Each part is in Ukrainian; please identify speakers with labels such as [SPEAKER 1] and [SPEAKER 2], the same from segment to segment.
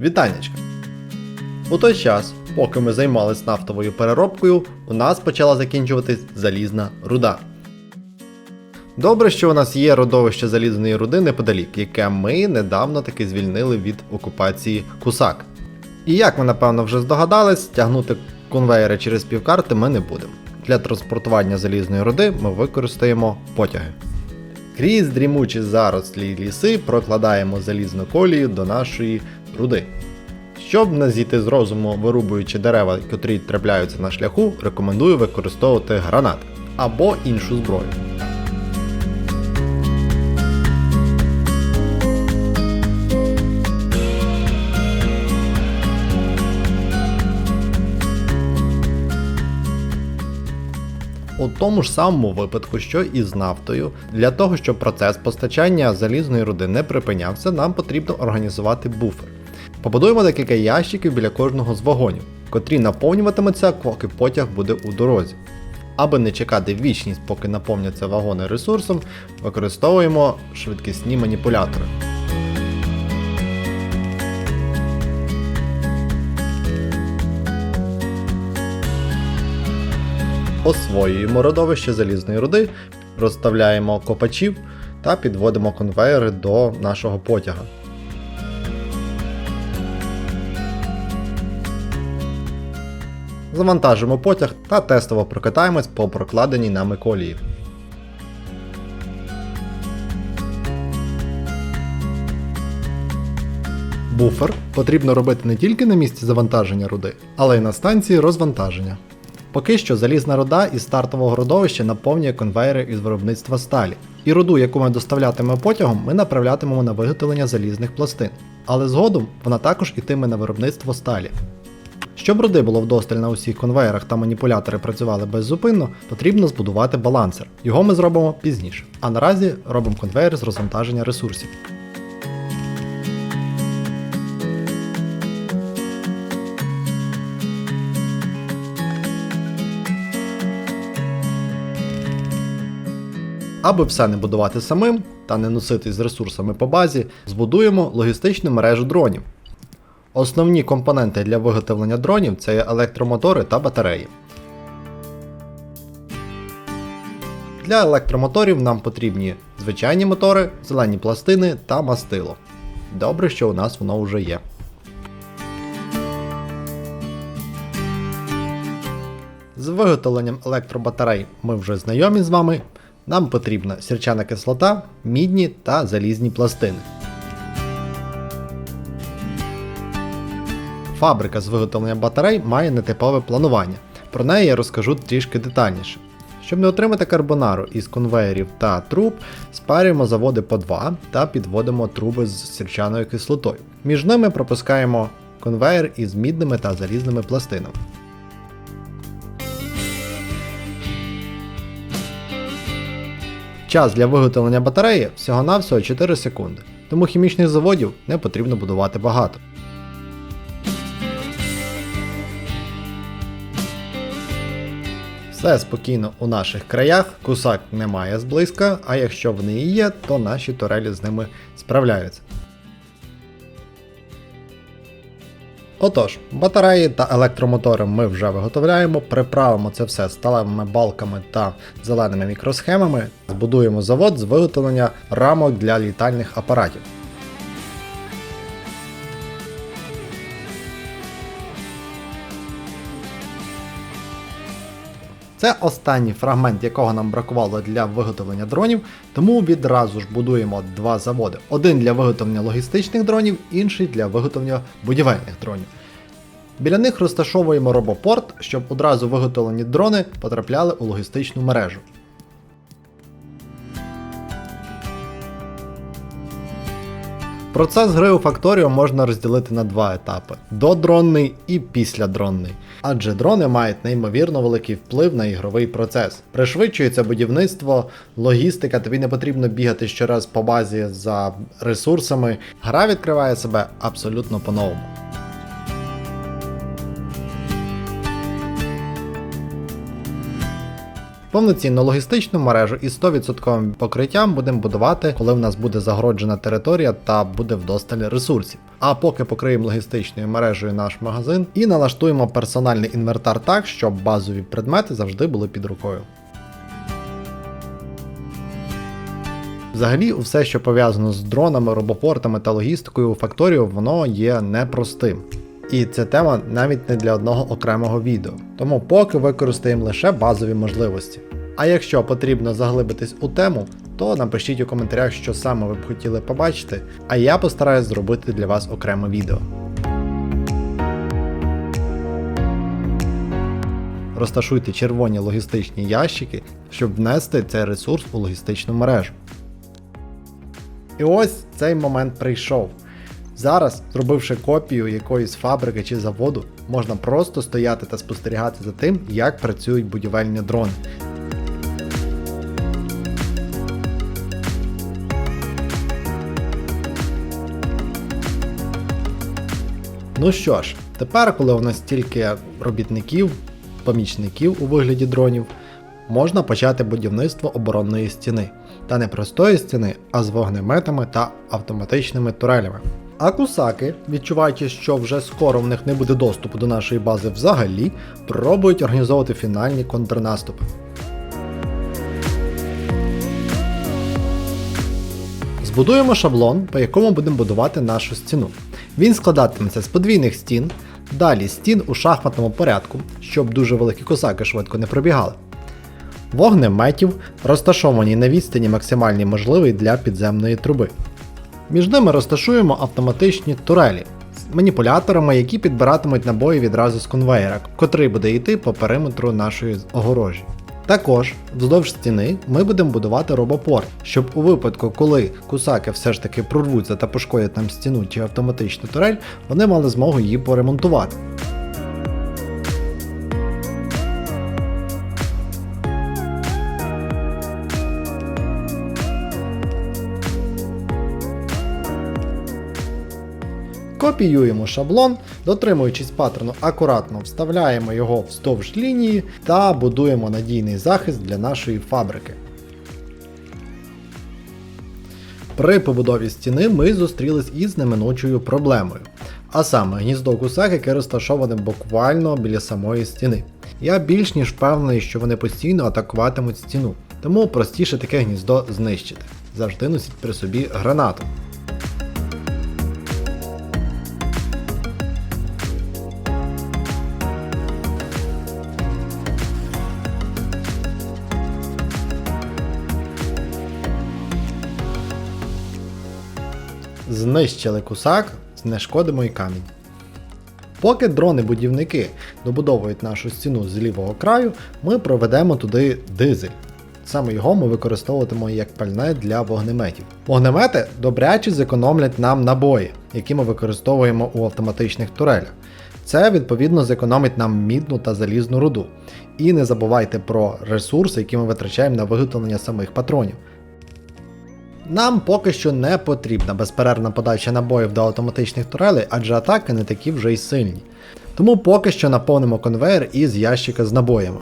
[SPEAKER 1] Вітанечка! У той час, поки ми займалися нафтовою переробкою, у нас почала закінчуватись залізна руда. Добре, що у нас є родовище залізної руди неподалік, яке ми недавно таки звільнили від окупації Кусак. І як ми напевно вже здогадались, тягнути конвейери через півкарти ми не будемо. Для транспортування залізної руди ми використаємо потяги. Крізь дрімучі зарослі й ліси прокладаємо залізну колію до нашої руди. Щоб не зійти з розуму, вирубуючи дерева, котрі трапляються на шляху, рекомендую використовувати гранат або іншу зброю. Тому ж самому випадку, що і з нафтою, для того, щоб процес постачання залізної руди не припинявся, нам потрібно організувати буфер. Побудуємо декілька ящиків біля кожного з вагонів, котрі наповнюватимуться, поки потяг буде у дорозі. Аби не чекати вічність, поки наповняться вагони ресурсом, використовуємо швидкісні маніпулятори. Освоюємо родовище залізної руди, розставляємо копачів та підводимо конвейери до нашого потяга. Завантажимо потяг та тестово прокатаємось по прокладеній нами колії. Буфер потрібно робити не тільки на місці завантаження руди, але й на станції розвантаження. Поки що залізна руда із стартового родовища наповнює конвейери із виробництва сталі. І руду, яку ми доставлятимемо потягом, ми направлятимемо на виготовлення залізних пластин. Але згодом вона також ітиме на виробництво сталі. Щоб руди було вдосталь на усіх конвейерах та маніпулятори працювали беззупинно, потрібно збудувати балансер. Його ми зробимо пізніше. А наразі робимо конвейер з розвантаження ресурсів. Аби все не будувати самим та не носитись з ресурсами по базі, збудуємо логістичну мережу дронів. Основні компоненти для виготовлення дронів це електромотори та батареї. Для електромоторів нам потрібні звичайні мотори, зелені пластини та мастило. Добре, що у нас воно вже є. З виготовленням електробатарей ми вже знайомі з вами. Нам потрібна сірчана кислота, мідні та залізні пластини. Фабрика з виготовлення батарей має нетипове планування. Про неї я розкажу трішки детальніше. Щоб не отримати карбонару із конвеєрів та труб, спарюємо заводи по два та підводимо труби з сірчаною кислотою. Між ними пропускаємо конвеєр із мідними та залізними пластинами. Час для виготовлення батареї всього-навсього 4 секунди, тому хімічних заводів не потрібно будувати багато. Все спокійно у наших краях, кусак немає зблизька, а якщо вони і є, то наші турелі з ними справляються. Отож, батареї та електромотори ми вже виготовляємо, приправимо це все сталевими балками та зеленими мікросхемами, збудуємо завод з виготовлення рамок для літальних апаратів. Це останній фрагмент, якого нам бракувало для виготовлення дронів, тому відразу ж будуємо два заводи: один для виготовлення логістичних дронів, інший для виготовлення будівельних дронів. Біля них розташовуємо робопорт, щоб одразу виготовлені дрони потрапляли у логістичну мережу. Процес гри у Factorio можна розділити на два етапи: додронний і післядронний. Адже дрони мають неймовірно великий вплив на ігровий процес. Пришвидшується будівництво, логістика, тобі не потрібно бігати щораз по базі за ресурсами. Гра відкриває себе абсолютно по-новому. Повноцінну логістичну мережу із 100% покриттям будемо будувати, коли в нас буде загороджена територія та буде вдосталь ресурсів. А поки покриємо логістичною мережею наш магазин і налаштуємо персональний інвентар так, щоб базові предмети завжди були під рукою. Взагалі, все, що пов'язано з дронами, робопортами та логістикою у факторію, воно є непростим. І це тема навіть не для одного окремого відео. Тому поки використаємо лише базові можливості. А якщо потрібно заглибитись у тему, то напишіть у коментарях, що саме ви б хотіли побачити, а я постараюсь зробити для вас окреме відео. Розташуйте червоні логістичні ящики, щоб внести цей ресурс у логістичну мережу. І ось цей момент прийшов. Зараз, зробивши копію якоїсь фабрики чи заводу, можна просто стояти та спостерігати за тим, як працюють будівельні дрони. Ну що ж, тепер, коли у нас стільки робітників, помічників у вигляді дронів, можна почати будівництво оборонної стіни. Та не простої стіни, а з вогнеметами та автоматичними турелями. А кусаки, відчуваючи, що вже скоро в них не буде доступу до нашої бази взагалі, пробують організовувати фінальні контрнаступи. Збудуємо шаблон, по якому будемо будувати нашу стіну. Він складатиметься з подвійних стін, далі стін у шахматному порядку, щоб дуже великі косаки швидко не пробігали. Вогнеметів, розташовані на відстані максимальній можливій для підземної труби. Між ними розташуємо автоматичні турелі з маніпуляторами, які підбиратимуть набої відразу з конвейера, котрий буде йти по периметру нашої огорожі. Також вздовж стіни ми будемо будувати робопорт, щоб у випадку, коли кусаки все ж таки прорвуться та пошкодять нам стіну чи автоматичну турель, вони мали змогу її поремонтувати. Копіюємо шаблон, дотримуючись паттерну, акуратно вставляємо його вздовж лінії та будуємо надійний захист для нашої фабрики. При побудові стіни ми зустрілись із неминучою проблемою. А саме гніздо кусак, яке розташоване буквально біля самої стіни. Я більш ніж впевнений, що вони постійно атакуватимуть стіну, тому простіше таке гніздо знищити. Завжди носіть при собі гранату. Знищили кусак, знешкодимо й камінь. Поки дрони-будівники добудовують нашу стіну з лівого краю, ми проведемо туди дизель. Саме його ми використовуватимемо як пальне для вогнеметів. Вогнемети добряче зекономлять нам набої, які ми використовуємо у автоматичних турелях. Це відповідно зекономить нам мідну та залізну руду. І не забувайте про ресурси, які ми витрачаємо на виготовлення самих патронів. Нам поки що не потрібна безперервна подача набоїв до автоматичних турелей, адже атаки не такі вже й сильні. Тому поки що наповнимо конвейер із ящика з набоями.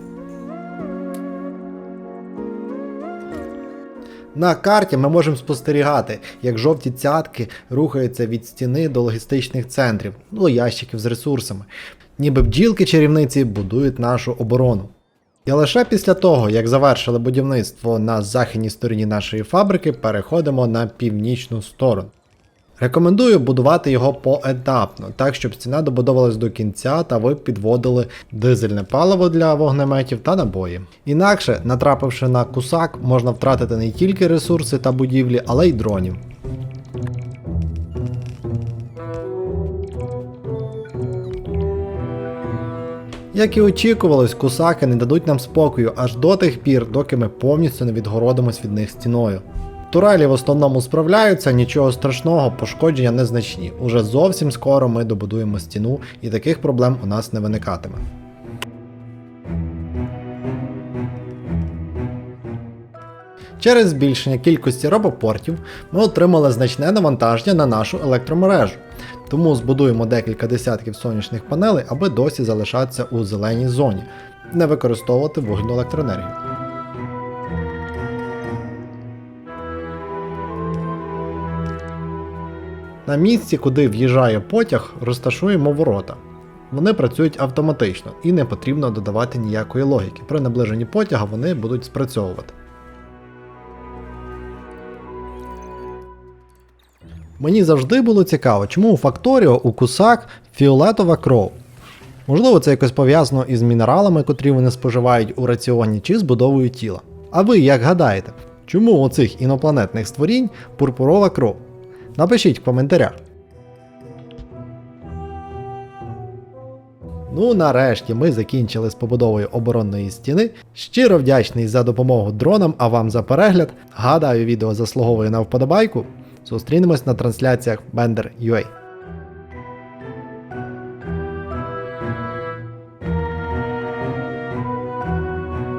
[SPEAKER 1] На карті ми можемо спостерігати, як жовті цятки рухаються від стіни до логістичних центрів, ну ящиків з ресурсами, ніби бджілки чарівниці будують нашу оборону. І лише після того, як завершили будівництво на західній стороні нашої фабрики, переходимо на північну сторону. Рекомендую будувати його поетапно, так щоб стіна добудовувалась до кінця та ви підводили дизельне паливо для вогнеметів та набої. Інакше, натрапивши на кусак, можна втратити не тільки ресурси та будівлі, але й дронів. Як і очікувалось, кусаки не дадуть нам спокою аж до тих пір, доки ми повністю не відгородимось від них стіною. Турелі в основному справляються, нічого страшного, пошкодження незначні. Уже зовсім скоро ми добудуємо стіну і таких проблем у нас не виникатиме. Через збільшення кількості робопортів ми отримали значне навантаження на нашу електромережу. Тому збудуємо декілька десятків сонячних панелей, аби досі залишатися у зеленій зоні, не використовувати вугільну електроенергію. На місці, куди в'їжджає потяг, розташуємо ворота. Вони працюють автоматично і не потрібно додавати ніякої логіки. При наближенні потяга вони будуть спрацьовувати. Мені завжди було цікаво, чому у Факторіо у кусак фіолетова кров. Можливо, це якось пов'язано із мінералами, котрі вони споживають у раціоні, чи з будовою тіла. А ви як гадаєте, чому у цих інопланетних створінь пурпурова кров? Напишіть в коментарях. Ну, нарешті ми закінчили з побудовою оборонної стіни. Щиро вдячний за допомогу дронам, а вам за перегляд. Гадаю, відео заслуговує на вподобайку. Зустрінемось на трансляціях Bender.ua.